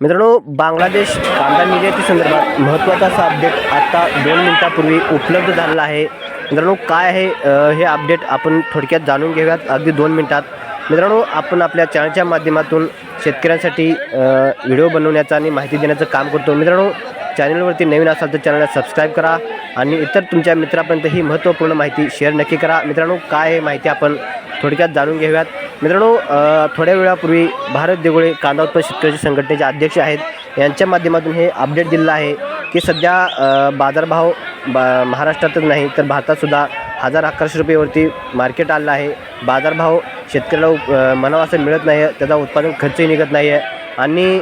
मित्रांनो बांगलादेश कांदा निर्याती संदर्भात महत्त्वाचा असा अपडेट आत्ता दोन मिनिटापूर्वी उपलब्ध झालेला आहे. मित्रांनो काय आहे हे अपडेट आपण थोडक्यात जाणून घेऊयात. अगदी दोन मिनिटात. मित्रांनो आपण आपल्या चॅनलच्या माध्यमातून शेतकऱ्यांसाठी व्हिडिओ बनवण्याचं आणि माहिती देण्याचं काम करतो. मित्रांनो चॅनलवरती नवीन असाल तर चॅनलला सबस्क्राईब करा आणि इतर तुमच्या मित्रापर्यंत ही महत्त्वपूर्ण माहिती शेअर नक्की करा. मित्रांनो काय आहे माहिती आपण थोडक्यात जाणून घेऊयात. मित्रांनो थोड्या वेळापूर्वी भारत देगुळे कांदा उत्पादक शेतकऱ्याचे संघटनेचे अध्यक्ष आहेत. यांच्या माध्यमातून हे अपडेट दिलेलं आहे की सध्या बाजारभाव बा महाराष्ट्रातच नाही तर भारतातसुद्धा हजार अकराशे रुपयेवरती मार्केट आलं आहे. बाजारभाव शेतकऱ्याला म्हणावा असं मिळत नाही आहे त्याचा उत्पादन खर्चही निघत नाही आहे आणि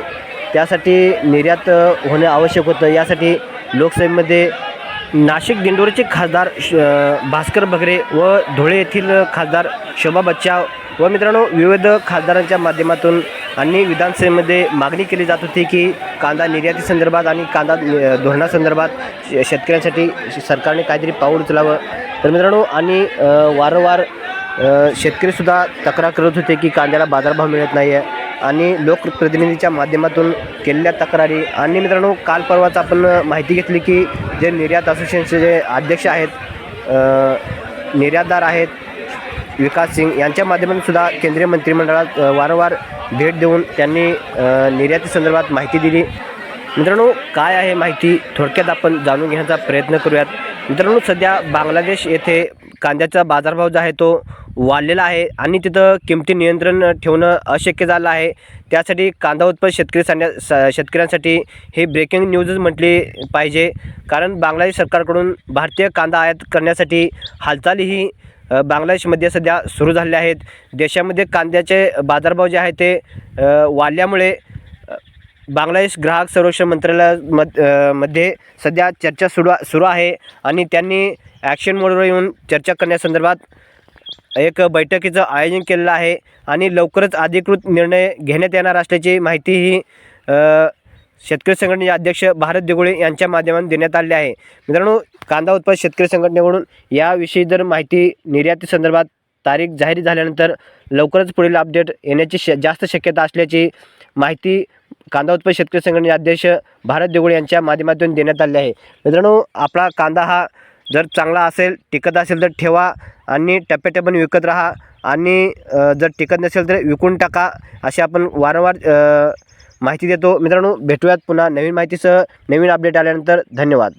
त्यासाठी निर्यात होणे आवश्यक होतं. यासाठी लोकसभेमध्ये नाशिक दिंडोरीचे खासदार श भास्कर बगरे व धुळे येथील खासदार शोभा बच्चा व मित्रांनो विविध खासदारांच्या माध्यमातून आणि विधानसभेमध्ये मागणी केली जात होती की कांदा निर्याती संदर्भात आणि कांदा धोरणासंदर्भात शेतकऱ्यांसाठी सरकारने काहीतरी पाऊल उचलावं. तर मित्रांनो आणि वारंवार शेतकरीसुद्धा तक्रार करत होते की कांद्याला बाजारभाव मिळत नाही आहे आणि लोकप्रतिनिधीच्या माध्यमातून केलेल्या तक्रारी. आणि मित्रांनो काल परवाच आपण माहिती घेतली की जे निर्यात असोसिएशनचे जे अध्यक्ष आहेत निर्यातदार आहेत विकास सिंग यांच्या माध्यमातून सुद्धा केंद्रीय मंत्रिमंडळात वारंवार भेट देऊन त्यांनी निर्याती संदर्भात माहिती दिली. मित्रांनो काय आहे माहिती थोडक्यात आपण जाणून घेण्याचा प्रयत्न करूयात. मित्रांनो सध्या बांगलादेश येथे कांद्याचा बाजारभाव जो आहे तो वाढलेला आहे आणि तिथं किमती नियंत्रण ठेवणं अशक्य झालं आहे. त्यासाठी कांदा उत्पादक शेतकरी सांगण्या शेतकऱ्यांसाठी हे ब्रेकिंग न्यूजच म्हटली पाहिजे. कारण बांगलादेश सरकारकडून भारतीय कांदा आयात करण्यासाठी हालचाली ही बांगलादेशमध्ये सध्या सुरू झालेल्या आहेत. देशामध्ये कांद्याचे बाजारभाव जे आहे ते वाढल्यामुळे बांगलादेश ग्राहक संरक्षण मंत्रालयामध अ, मध्ये सध्या चर्चा सुरू सुरू आहे आणि त्यांनी ॲक्शन मोडवर येऊन चर्चा करण्यासंदर्भात एक बैठकीचं आयोजन केलेलं आहे आणि लवकरच अधिकृत निर्णय घेण्यात येणार असल्याची माहितीही शेतकरी संघटनेचे अध्यक्ष भारत देगुळे यांच्या माध्यमातून देण्यात आले आहे. मित्रांनो कांदा उत्पादक शेतकरी संघटनेकडून याविषयी जर माहिती निर्याती संदर्भात तारीख जाहीर झाल्यानंतर लवकरच पुढील अपडेट येण्याची श जास्त शक्यता असल्याची माहिती कांदा उत्पादक शेतकरी संघटनेचे अध्यक्ष भारत देगुळे यांच्या माध्यमातून देण्यात आले आहे. मित्रांनो आपला कांदा हा जर चांगला असेल टिकत असेल तर ठेवा आणि टप्प्याटप्प्याने विकत राहा आणि जर टिकत नसेल तर विकून टाका असे आपण वारंवार माहिती देतो. मित्रांनो भेटूयात पुन्हा नवीन माहितीसह. नवीन अपडेट आल्यानंतर धन्यवाद.